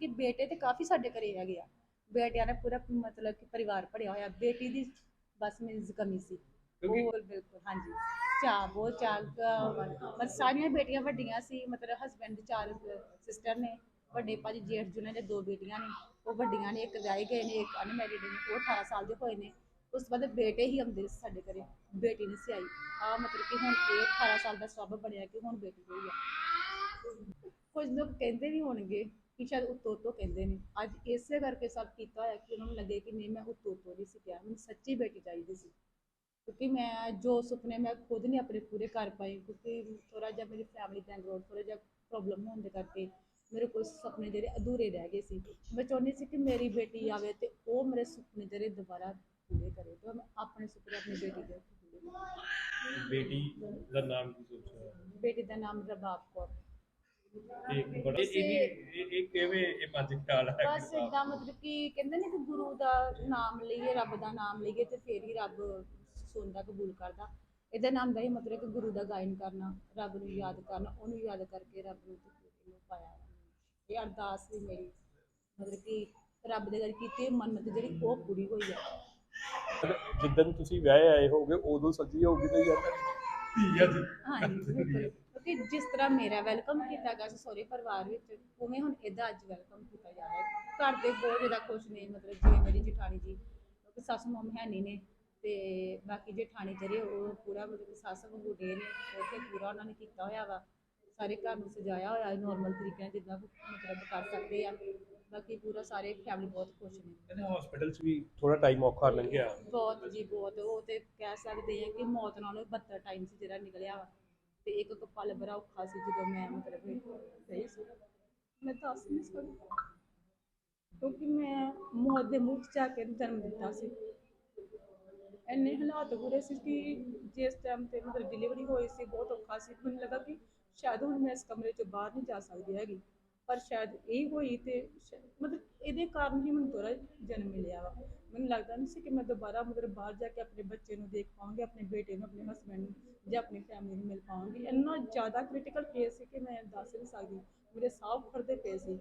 ਕਿ ਬੇਟੇ ਤੇ ਕਾਫੀ ਸਾਡੇ ਘਰੇ ਹੈਗੇ ਆ। ਬੇਟਿਆਂ ਨੇ ਪੂਰਾ ਮਤਲਬ ਕਿ ਪਰਿਵਾਰ ਪੜਿਆ ਹੋਇਆ ਬੇਟੀ ਦੀ ਬਸ ਮੇਰੀ ਕਮੀ ਸੀ। ਕਿਉਂਕਿ ਉਹ ਬਿਲਕੁਲ ਹਾਂਜੀ। ਚਾਹ ਬਹੁਤ ਚਾਹ ਮਤਲਬ ਸਾਰੀਆਂ ਬੇਟੀਆਂ ਵੱਡੀਆਂ ਸੀ ਮਤਲਬ ਹਸਬੰਡ ਦੇ ਚਾਰ ਸਿਸਟਰ ਨੇ ਵੱਡੇ ਭਾਜੀ ਜੇਠ ਜੁਨੇ ਦੇ ਦੋ ਬੇਟੀਆਂ ਨੇ ਉਹ ਵੱਡੀਆਂ ਨੇ ਇੱਕ ਵਿਆਹੇ ਗਏ ਨੇ ਇੱਕ ਅਨਮੈਰਿਡ ਨੇ ਉਹ 18 ਸਾਲ ਦੇ ਹੋਏ ਨੇ। ਉਸ ਤੋਂ ਬਾਅਦ ਬੇਟੇ ਹੀ ਆਉਂਦੇ ਸੀ ਸਾਡੇ ਘਰੇ ਬੇਟੀ ਨਹੀਂ ਸੀ ਆਈ ਆ ਮਤਲਬ ਕਿ ਹੁਣ ਇਹ 18 ਸਾਲ ਦਾ ਸਵਾਬ ਬਣਿਆ ਕਿ ਹੁਣ ਬੇਟੀ ਹੋਈ ਆ। ਕੁਝ ਲੋਕ ਕਹਿੰਦੇ ਵੀ ਹੋਣਗੇ ਕਿ ਸ਼ਾਇਦ ਉੱਤੋਂ ਉੱਤੋਂ ਕਹਿੰਦੇ ਨੇ। ਅੱਜ ਇਸੇ ਕਰਕੇ ਸਭ ਕੀਤਾ ਹੋਇਆ ਕਿ ਉਹਨਾਂ ਨੂੰ ਲੱਗੇ ਕਿ ਨਹੀਂ ਮੈਂ ਉੱਤੋਂ ਉੱਤੋਂ ਨਹੀਂ ਸੀ ਕਿਹਾ। ਮੈਨੂੰ ਸੱਚੀ ਬੇਟੀ ਚਾਹੀਦੀ ਸੀ। ਕਿਉਂਕਿ ਮੈਂ ਜੋ ਸੁਪਨੇ ਮੈਂ ਖੁਦ ਨਹੀਂ ਆਪਣੇ ਪੂਰੇ ਕਰ ਪਾਈ ਕਿਉਂਕਿ ਥੋੜਾ ਜਿਹਾ ਮੇਰੀ ਫੈਮਿਲੀ ਬੈਕਗ੍ਰਾਉਂਡ ਥੋੜਾ ਜਿਹਾ ਪ੍ਰੋਬਲਮ ਹੋਣ ਦੇ ਕਰਕੇ ਮੇਰੇ ਕੋਈ ਸੁਪਨੇ ਜਿਹੜੇ ਅਧੂਰੇ ਰਹਿ ਗਏ ਸੀ। ਮੈਂ ਚਾਹੁੰਦੀ ਸੀ ਕਿ ਮੇਰੀ ਬੇਟੀ ਆਵੇ ਤੇ ਉਹ ਮੇਰੇ ਸੁਪਨੇ ਜਿਹੜੇ ਦੁਬਾਰਾ ਪੂਰੇ ਕਰੇ। ਤੇ ਮੈਂ ਆਪਣੇ ਸੁਪਨੇ ਆਪਣੀ ਬੇਟੀ ਦੇ ਪੂਰੇ। ਬੇਟੀ ਦਾ ਨਾਮ ਕੀ ਸੋਚਿਆ? ਬੇਟੀ ਦਾ ਨਾਮ ਰਬਾਬ ਕੌਰ। ਇਹ ਬੜਾ ਇਹ ਇਹ- ਇਹ ਇਹ ਕਿਵੇਂ ਇਹ ਮਨ ਚ ਖਿਆਲ ਆਇਆ ਬਸ ਇਦਾਂ ਮਤਲਬ ਕਿ ਕਹਿੰਦੇ ਨੇ ਕਿ ਗੁਰੂ ਦਾ ਨਾਮ ਲਈਏ ਰੱਬ ਦਾ ਨਾਮ ਲਈਏ ਤੇ ਫੇਰ ਹੀ ਰੱਬ ਸੁਣਦਾ ਕਬੂਲ ਕਰਦਾ। ਇਹਦੇ ਨਾਮ ਦਾ ਹੀ ਮਤਲਬ ਕਿ ਗੁਰੂ ਦਾ ਗਾਇਨ ਕਰਨਾ ਰੱਬ ਨੂੰ ਯਾਦ ਕਰਨਾ ਉਹਨੂੰ ਯਾਦ ਕਰਕੇ ਰੱਬ ਨੂੰ ਤੇ ਫਿਰ ਇਹਨੂੰ ਪਾਇਆ। ਇਹ ਅਰਦਾਸ ਵੀ ਮੇਰੀ ਮਤਲਬ ਕਿ ਰੱਬ ਦੇ ਗੱਲ ਕੀਤੀ ਮੰਨਤ ਜਿਹੜੀ ਉਹ ਪੂਰੀ ਹੋਈ ਆ। ਜਿੱਦਨ ਤੁਸੀਂ ਵਿਆਹ ਆਏ ਹੋਗੇ ਉਦੋਂ ਸੱਜੀ ਹੋਗੀ ਤੇ ਯਾਰ। ਧੀ ਹਾਂਜੀ ਬਿਲਕੁਲ। ਕਿਉਂਕਿ ਜਿਸ ਤਰ੍ਹਾਂ ਮੇਰਾ ਵੈਲਕਮ ਕੀਤਾ ਗਿਆ ਸੀ ਸਹੁਰੇ ਪਰਿਵਾਰ ਵਿੱਚ ਉਵੇਂ ਹੁਣ ਇਹਦਾ ਅੱਜ ਵੈਲਕਮ ਕੀਤਾ ਜਾ ਰਿਹਾ ਹੈ ਘਰ ਦੇ ਬਹੁਤ ਜ਼ਿਆਦਾ ਖੁਸ਼ ਨੇ ਮਤਲਬ ਜਿਵੇਂ ਮੇਰੀ ਜਠਾਣੀ ਜੀ ਕਿਉਂਕਿ ਸੱਸ ਮਮ ਹੈ ਨਹੀਂ ਨੇ ਤੇ ਬਾਕੀ ਜਠਾਣੀ ਜਿਹੜੇ ਉਹ ਪੂਰਾ ਮਤਲਬ ਸੱਸ ਵਾਂਗੂ ਡੇ ਨੇ ਤੇ ਪੂਰਾ ਉਹਨਾਂ ਨੇ ਕੀਤਾ ਹੋਇਆ ਵਾ। ਸਾਰੇ ਘਰ ਨੂੰ ਸਜਾਇਆ ਹੋਇਆ ਨੋਰਮਲ ਤਰੀਕੇ ਨਾਲ ਜਿੱਦਾਂ ਮਤਲਬ ਕਰ ਸਕਦੇ ਆ। ਬਾਕੀ ਪੂਰਾ ਸਾਰੇ ਫੈਮਿਲੀ ਬਹੁਤ ਖੁਸ਼ ਨੇ। ਕਹਿੰਦੇ ਹਸਪੀਟਲ 'ਚ ਵੀ ਥੋੜਾ ਟਾਈਮ ਔਖਾ ਲੰਘਿਆ। ਬਹੁਤ ਜੀ ਬਹੁਤ। ਉਹ ਤੇ ਕਹਿ ਸਕਦੇ ਆ ਕਿ ਮੌਤ ਨਾਲੋਂ ਬੱਤਰ ਟਾਈਮ ਸੀ ਜਿਹੜਾ ਨਿਕਲਿਆ ਵਾ। ਤੇ ਇੱਕ ਇੱਕ ਬੜਾ ਔਖਾ ਸੀ ਜਦੋਂ ਮੈਂ ਮਤਲਬ ਗਈ ਸੀ। ਮੈਂ ਦੱਸ ਨਹੀਂ ਸਕਦੀ। ਕਿਉਂਕਿ ਮੈਂ ਮੌਤ ਦੇ ਮੂੰਹ 'ਚ ਜਾ ਕੇ ਜਨਮ ਦਿੱਤਾ ਸੀ। ਇੰਨੇ ਹਾਲਾਤ ਹੋ ਰਹੇ ਸੀ ਕਿ ਜਿਸ ਟਾਈਮ ਤੇ ਮਤਲਬ ਡਿਲੀਵਰੀ ਹੋਈ ਸੀ, ਬਹੁਤ ਔਖਾ ਸੀ। ਮੈਨੂੰ ਲੱਗਾ ਕਿ ਸ਼ਾਇਦ ਹੁਣ ਮੈਂ ਇਸ ਕਮਰੇ 'ਚੋਂ ਬਾਹਰ ਨਹੀਂ ਜਾ ਸਕਦੀ ਹੈਗੀ। ਪਰ ਸ਼ਾਇਦ ਇਹ ਹੋਈ ਤੇ ਸ਼ਾ- ਮਤਲਬ ਇਹਦੇ ਕਾਰਨ ਹੀ ਮੈਨੂੰ ਦੁਬਾਰਾ ਜਨਮ ਮਿਲਿਆ ਵਾ। ਮੈਨੂੰ ਲੱਗਦਾ ਨਹੀਂ ਸੀ ਕਿ ਮੈਂ ਦੁਬਾਰਾ ਮਤਲਬ ਬਾਹਰ ਜਾ ਕੇ ਆਪਣੇ ਬੱਚੇ ਨੂੰ ਦੇਖ ਪਾਵਾਂਗੀ, ਆਪਣੇ ਬੇਟੇ ਨੂੰ, ਆਪਣੇ ਹਸਬੰਡ ਨੂੰ ਜਾਂ ਆਪਣੀ ਫੈਮਿਲੀ ਨੂੰ ਮਿਲ ਪਾਵਾਂਗੀ। ਇੰਨਾ ਜ਼ਿਆਦਾ ਕ੍ਰਿਟੀਕਲ ਕੇਸ ਸੀ ਕਿ ਮੈਂ ਦੱਸ ਨਹੀਂ ਸਕਦੀ। ਮੇਰੇ ਸਾਹ ਫੜਦੇ ਪਏ ਸੀ।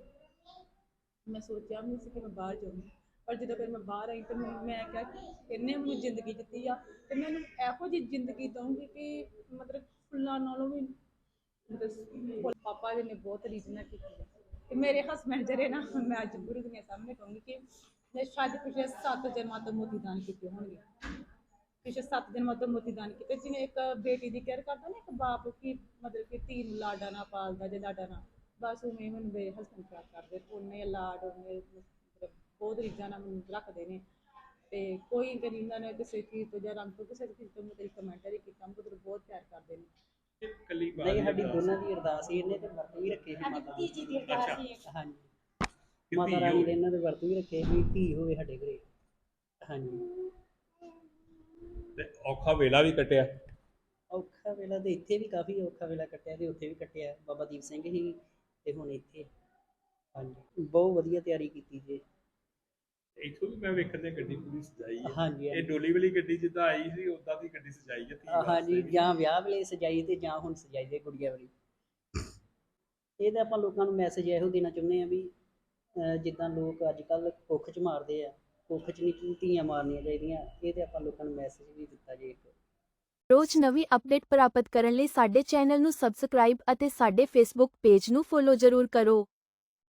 ਮੈਂ ਸੋਚਿਆ ਵੀ ਨਹੀਂ ਸੀ ਕਿ ਮੈਂ ਬਾਹਰ ਜਾਊਂਗੀ। ਪਰ ਜਦੋਂ ਫਿਰ ਮੈਂ ਬਾਹਰ ਆਈ ਤਾਂ ਮੈਨੂੰ- ਮੈਂ ਕਿਹਾ ਕਿ ਇਹਨੇ ਮੈਨੂੰ ਜ਼ਿੰਦਗੀ ਦਿੱਤੀ ਆ ਤੇ ਮੈਂ ਇਹਨੂੰ ਇਹੋ ਜਿਹੀ ਜ਼ਿੰਦਗੀ ਦਊਂਗੀ ਕਿ ਮਤਲਬ ਫੁੱਲਾਂ ਨਾਲੋਂ ਵੀ ਮਤਲਬ ਪਾਪਾ ਜੀ ਨੇ ਬਹੁਤ ਰੀਝ ਨਾਲ ਕੀਤੀ ਆ। ਤੇ ਮੇਰੇ ਹਸਬੰਡ ਜਿਹੜੇ ਨਾ, ਮੈਂ ਅੱਜ ਪੂਰੀ ਦੁਨੀਆ ਸਾਹਮਣੇ ਕਹੂੰਗੀ ਕਿ ਮੈਂ ਸ਼ਾਇਦ ਪਿਛਲੇ 7 ਜਨਮਾਂ ਤੋਂ ਮੋਤੀ ਦਾਨ ਕੀਤੇ ਹੋਣਗੇ। ਪਿਛਲੇ 7 ਜਨਮਾਂ ਤੋਂ ਮੋਤੀ ਦਾਨ ਕੀਤੇ, ਜਿਵੇਂ ਇੱਕ ਬੇਟੀ ਦੀ ਕੇਅਰ ਕਰਦਾ ਨਾ ਇੱਕ ਬਾਪ ਕੀ ਮਤਲਬ ਕਿ ਧੀ ਨੂੰ ਲਾਡਾ ਨਾ ਪਾਲਦਾ ਜੇ ਲਾਡਾ ਨਾ, ਬਸ ਉਵੇਂ ਮੈਨੂੰ ਮੇਰੇ ਹਸਬੰਡ ਪਿਆਰ ਕਰਦੇ, ਉਹਨੇ ਲਾਡ, ਉਹਨੇ ਬਹੁਤ ਰੀਝਾਂ ਨਾਲ ਮੈਨੂੰ ਰੱਖਦੇ ਨੇ। ਤੇ ਕੋਈ ਕਦੀ ਇਹਨਾਂ ਕਿਸੇ ਚੀਜ਼ ਤੋਂ ਜਾਂ ਰੰਗ ਤੋਂ ਕਿਸੇ ਚੀਜ਼ ਤੋਂ ਮਤਲਬ ਕਮੈਂਟਰੀ ਸਾਡੀ ਦੋਨਾਂ ਦੀ ਅਰਦਾਸ ਸੀ ਇਹਨੇ ਤੇ ਵਰਤ ਵੀ ਰੱਖੇ ਸੀ ਮਾਤਾ ਭਤੀਜੀ ਦੀ ਅਰਦਾਸ ਸੀ ਹਾਂਜੀ। ਮਾਤਾ ਰਾਣੀ। ਦੇ ਇਹਨਾਂ ਦੇ ਵਰਤ ਵੀ ਰੱਖੇ ਵੀ ਧੀ ਹੋਵੇ ਸਾਡੇ ਘਰੇ। ਹਾਂਜੀ। ਤੇ ਔਖਾ ਵੇਲਾ ਵੀ ਕੱਟਿਆ। ਔਖਾ ਵੇਲਾ ਤੇ ਇੱਥੇ ਵੀ ਕਾਫੀ ਔਖਾ ਵੇਲਾ ਕੱਟਿਆ ਤੇ ਉੱਥੇ ਵੀ ਕੱਟਿਆ। ਬਾਬਾ ਦੀਪ ਸਿੰਘ ਹੀ ਤੇ ਹੁਣ ਇੱਥੇ। ਹਾਂਜੀ। ਬਹੁਤ ਵਧੀਆ ਤਿਆਰੀ ਕੀਤੀ ਜੀ। ਇੱਥੋਂ ਵੀ ਮੈਂ ਵੇਖਦੇ ਗੱਡੀ ਪੂਰੀ ਸਜਾਈ ਹੈ ਹਾਂਜੀ ਇਹ ਡੋਲੀ ਵਾਲੀ ਗੱਡੀ ਜਿੱਦਾਂ ਆਈ ਸੀ ਉਦਾਂ ਦੀ ਗੱਡੀ ਸਜਾਈ ਹੈ ਧੀ ਹਾਂਜੀ। ਜਾਂ ਵਿਆਹ ਵੇਲੇ ਸਜਾਈ ਤੇ ਜਾਂ ਹੁਣ ਸਜਾਈ ਦੇ ਗੁੜੀਆ ਵਾਲੀ। ਇਹ ਤਾਂ ਆਪਾਂ ਲੋਕਾਂ ਨੂੰ ਮੈਸੇਜ ਇਹੋ ਦੇਣਾ ਚਾਹੁੰਦੇ ਆ ਵੀ ਜਿੱਦਾਂ ਲੋਕ ਅੱਜ ਕੱਲ ਕੁੱਖ ਚ ਮਾਰਦੇ ਆ ਕੁੱਖ ਚ ਨਹੀਂ ਧੀਆਂ ਮਾਰਨੀਆਂ ਚਾਹੀਦੀਆਂ ਇਹ ਤੇ ਆਪਾਂ ਲੋਕਾਂ ਨੂੰ ਮੈਸੇਜ ਵੀ ਦਿੱਤਾ ਜੇ ਇੱਕ। ਰੋਜ਼ ਨਵੀਂ ਅਪਡੇਟ ਪ੍ਰਾਪਤ ਕਰਨ ਲਈ ਸਾਡੇ ਚੈਨਲ ਨੂੰ ਸਬਸਕ੍ਰਾਈਬ ਅਤੇ ਸਾਡੇ ਫੇਸਬੁੱਕ ਪੇਜ ਨੂੰ ਫੋਲੋ ਜ਼ਰੂਰ ਕਰੋ।